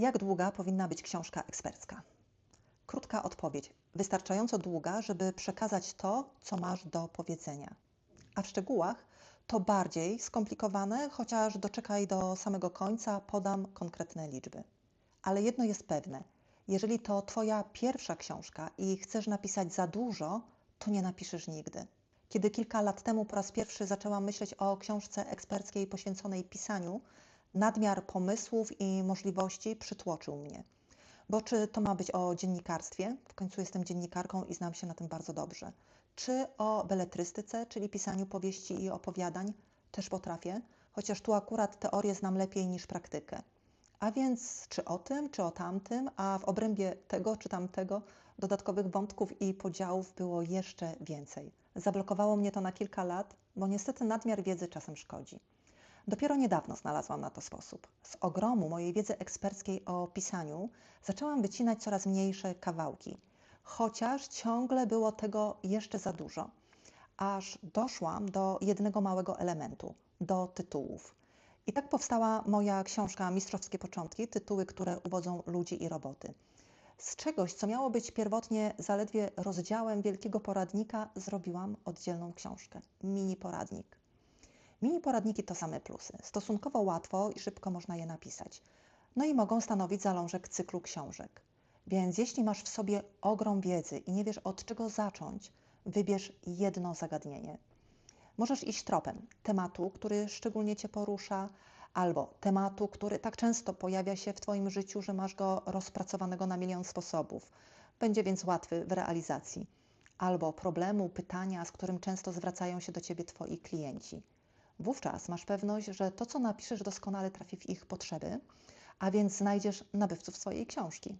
Jak długa powinna być książka ekspercka? Krótka odpowiedź. Wystarczająco długa, żeby przekazać to, co masz do powiedzenia. A w szczegółach to bardziej skomplikowane, chociaż doczekaj do samego końca, podam konkretne liczby. Ale jedno jest pewne: jeżeli to Twoja pierwsza książka i chcesz napisać za dużo, to nie napiszesz nigdy. Kiedy kilka lat temu po raz pierwszy zaczęłam myśleć o książce eksperckiej poświęconej pisaniu, nadmiar pomysłów i możliwości przytłoczył mnie. Bo czy to ma być o dziennikarstwie? W końcu jestem dziennikarką i znam się na tym bardzo dobrze. Czy o beletrystyce, czyli pisaniu powieści i opowiadań? Też potrafię, chociaż tu akurat teorię znam lepiej niż praktykę. A więc czy o tym, czy o tamtym, a w obrębie tego czy tamtego dodatkowych wątków i podziałów było jeszcze więcej. Zablokowało mnie to na kilka lat, bo niestety nadmiar wiedzy czasem szkodzi. Dopiero niedawno znalazłam na to sposób. Z ogromu mojej wiedzy eksperckiej o pisaniu zaczęłam wycinać coraz mniejsze kawałki, chociaż ciągle było tego jeszcze za dużo, aż doszłam do jednego małego elementu do tytułów. I tak powstała moja książka Mistrzowskie Początki tytuły, które uwodzą ludzi i roboty. Z czegoś, co miało być pierwotnie zaledwie rozdziałem wielkiego poradnika, zrobiłam oddzielną książkę mini poradnik. Mini poradniki to same plusy. Stosunkowo łatwo i szybko można je napisać. No i mogą stanowić zalążek cyklu książek. Więc jeśli masz w sobie ogrom wiedzy i nie wiesz od czego zacząć, wybierz jedno zagadnienie. Możesz iść tropem tematu, który szczególnie Cię porusza, albo tematu, który tak często pojawia się w Twoim życiu, że masz go rozpracowanego na milion sposobów. Będzie więc łatwy w realizacji. Albo problemu, pytania, z którym często zwracają się do Ciebie Twoi klienci. Wówczas masz pewność, że to, co napiszesz, doskonale trafi w ich potrzeby, a więc znajdziesz nabywców swojej książki.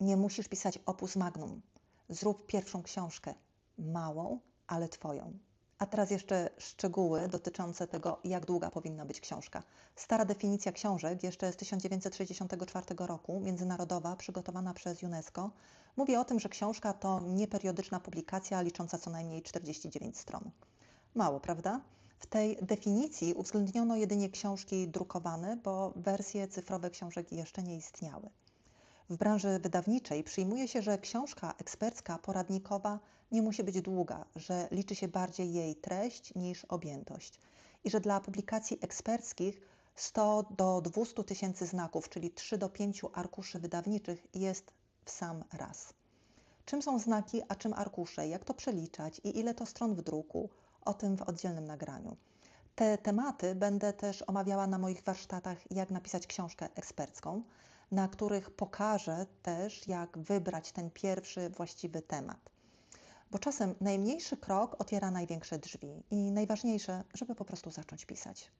Nie musisz pisać opus magnum. Zrób pierwszą książkę, małą, ale Twoją. A teraz jeszcze szczegóły dotyczące tego, jak długa powinna być książka. Stara definicja książek, jeszcze z 1964 roku, międzynarodowa, przygotowana przez UNESCO, mówi o tym, że książka to nieperiodyczna publikacja licząca co najmniej 49 stron. Mało, prawda? W tej definicji uwzględniono jedynie książki drukowane, bo wersje cyfrowe książek jeszcze nie istniały. W branży wydawniczej przyjmuje się, że książka ekspercka, poradnikowa nie musi być długa, że liczy się bardziej jej treść niż objętość i że dla publikacji eksperckich 100 do 200 tysięcy znaków, czyli 3 do 5 arkuszy wydawniczych jest w sam raz. Czym są znaki, a czym arkusze, jak to przeliczać i ile to stron w druku, o tym w oddzielnym nagraniu. Te tematy będę też omawiała na moich warsztatach, jak napisać książkę ekspercką, na których pokażę też, jak wybrać ten pierwszy właściwy temat. Bo czasem najmniejszy krok otwiera największe drzwi i najważniejsze, żeby po prostu zacząć pisać.